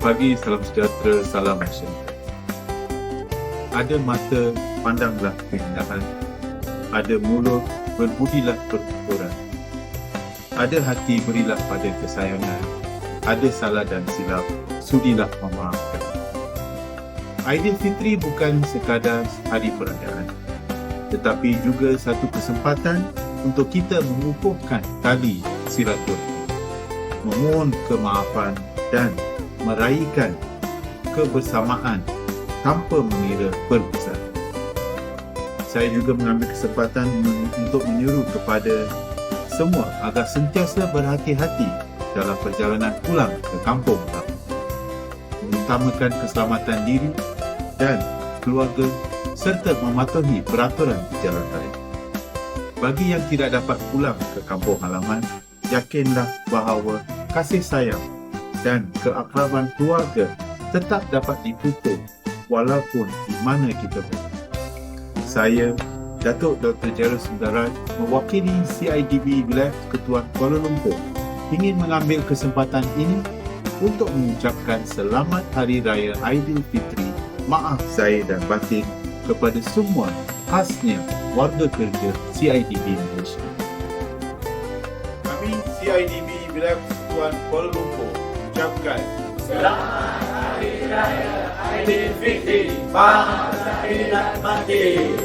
pagi, salam sejahtera, salam masyarakat. Ada mata, pandanglah keindahan. Ada mulut, berbudilah pertuturan. Ada hati, berilah pada kesayangan. Ada salah dan silap, sudilah memaafkan. Aidilfitri bukan sekadar hari perayaan, tetapi juga satu kesempatan untuk kita mengukuhkan tali silaturahmi, memohon kemaafan dan meraihkan kebersamaan tanpa mengira perbezaan. Saya juga mengambil kesempatan untuk menyuruh kepada semua agar sentiasa berhati-hati dalam perjalanan pulang ke kampung. Mengutamakan keselamatan diri dan keluarga serta mematuhi peraturan jalan raya. Bagi yang tidak dapat pulang ke kampung halaman, yakinlah bahawa kasih sayang dan keakraban keluarga tetap dapat dipupuk walaupun di mana kita berada. Saya, Datuk Dr. Jarus Sundaraj, mewakili CIDB Wilayah Ketua Kuala Lumpur ingin mengambil kesempatan ini untuk mengucapkan selamat Hari Raya Aidilfitri, maaf zahir dan batin kepada semua khasnya warga kerja CIDB Malaysia. Kami CIDB Wilayah Persekutuan Kuala Lumpur ucapkan Aidilfitri, bangsa tidak mati.